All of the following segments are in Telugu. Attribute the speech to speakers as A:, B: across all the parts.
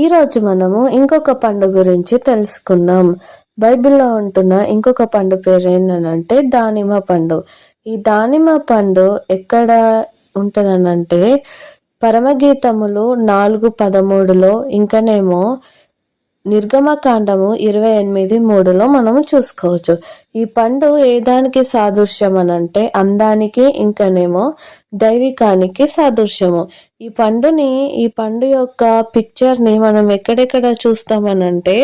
A: ఈరోజు మనము ఇంకొక పండు గురించి తెలుసుకుందాం. బైబిల్లో ఉంటున్న ఇంకొక పండు పేరు ఏంటంటే దానిమ్మ పండు. ఈ దానిమ్మ పండు ఎక్కడ ఉంటుందనంటే పరమగీతములు నాలుగు పదమూడులో ఇంకనేమో నిర్గమకాండము ఇరవై ఎనిమిది మూడులో మనము చూసుకోవచ్చు. ఈ పండు ఏ దానికి సాదృశ్యం అని అంటే అందానికి ఇంకనేమో దైవికానికి సాదృశ్యము. ఈ పండుని ఈ పండు యొక్క పిక్చర్ని మనం ఎక్కడెక్కడ చూస్తామనంటే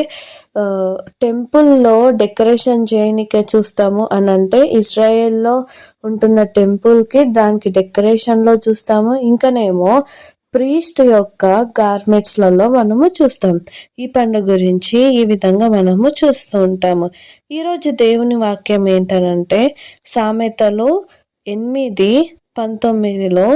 A: టెంపుల్లో డెకరేషన్ చేయనికే చూస్తాము అని అంటే ఇజ్రాయెల్లో ఉంటున్న టెంపుల్కి దానికి డెకరేషన్లో చూస్తాము. ఇంకనేమో ప్రీస్ట్ యొక్క గార్మెంట్స్లలో మనము చూస్తాం. ఈ పండుగ గురించి ఈ విధంగా మనము చూస్తూ ఉంటాము. ఈరోజు దేవుని వాక్యం ఏంటనంటే సామెతలు ఎనిమిది పంతొమ్మిదిలో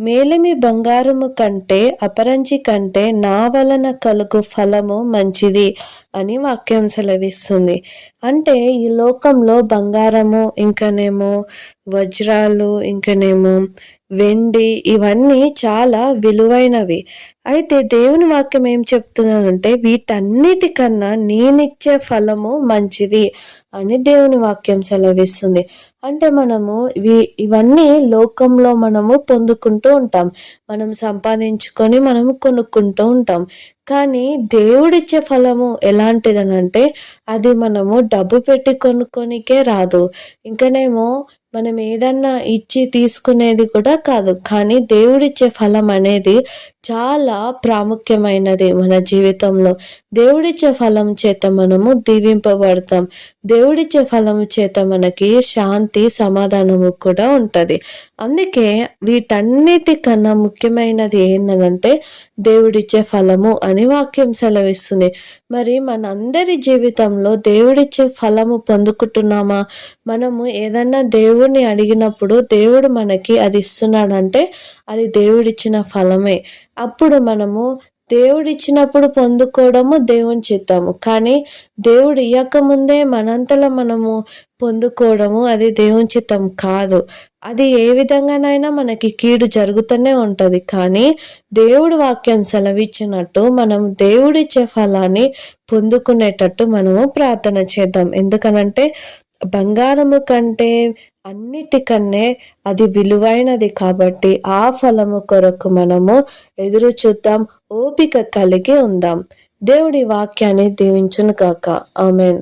A: మేలిమి బంగారము కంటే అపరంజి కంటే నా వలన కలుగు ఫలము మంచిది అని వాక్యం సెలవిస్తుంది. అంటే ఈ లోకంలో బంగారము ఇంకనేమో వజ్రాలు ఇంకనేమో వెండి ఇవన్నీ చాలా విలువైనవి. అయితే దేవుని వాక్యం ఏం చెప్తున్నానంటే వీటన్నిటికన్నా నేనిచ్చే ఫలము మంచిది అని దేవుని వాక్యం సెలవిస్తుంది. అంటే మనము ఇవి ఇవన్నీ లోకంలో మనము పొందుకుంటూ ఉంటాం. మనం సంపాదించుకొని మనము కొనుక్కుంటూ ఉంటాం. కానీ దేవుడిచ్చే ఫలము ఎలాంటిదనంటే అది మనము డబ్బు పెట్టి కొనుక్కొనికే రాదు. ఇంకనేమో మనం ఏదన్నా ఇచ్చి తీసుకునేది కూడా కాదు. కానీ దేవుడిచ్చే ఫలం అనేది చాలా ప్రాముఖ్యమైనది మన జీవితంలో. దేవుడిచ్చే ఫలం చేత మనము దీవింపబడతాం. దేవుడిచ్చే ఫలం చేత మనకి శాంతి సమాధానము కూడా ఉంటుంది. అందుకే వీటన్నిటికన్నా ముఖ్యమైనది ఏంటంటే దేవుడిచ్చే ఫలము అని వాక్యం సెలవిస్తుంది. మరి మనందరి జీవితంలో దేవుడిచ్చే ఫలము పొందుకుంటున్నామా? మనము ఏదన్నా దేవుడిని అడిగినప్పుడు దేవుడు మనకి అది ఇస్తున్నాడంటే అది దేవుడిచ్చిన ఫలమే. అప్పుడు మనము దేవుడిచ్చినప్పుడు పొందుకోవడము దేవుని చిత్తము. కానీ దేవుడు ఇయ్యకముందే మనంతలో మనము పొందుకోవడము అది దేవుని చిత్తం కాదు. అది ఏ విధంగానైనా మనకి కీడు జరుగుతూనే ఉంటుంది. కానీ దేవుడు వాక్యం సెలవిచ్చినట్టు మనం దేవుడిచ్చే ఫలాన్ని పొందుకునేటట్టు మనము ప్రార్థన చేద్దాం. ఎందుకనంటే బంగారము కంటే అన్నిటికన్నే అది విలువైనది కాబట్టి ఆ ఫలము కొరకు మనము ఎదురు చూద్దాం ఓపిక కలిగి ఉందాం. దేవుడి వాక్యాన్ని దీవించును కాక ఆమెన్.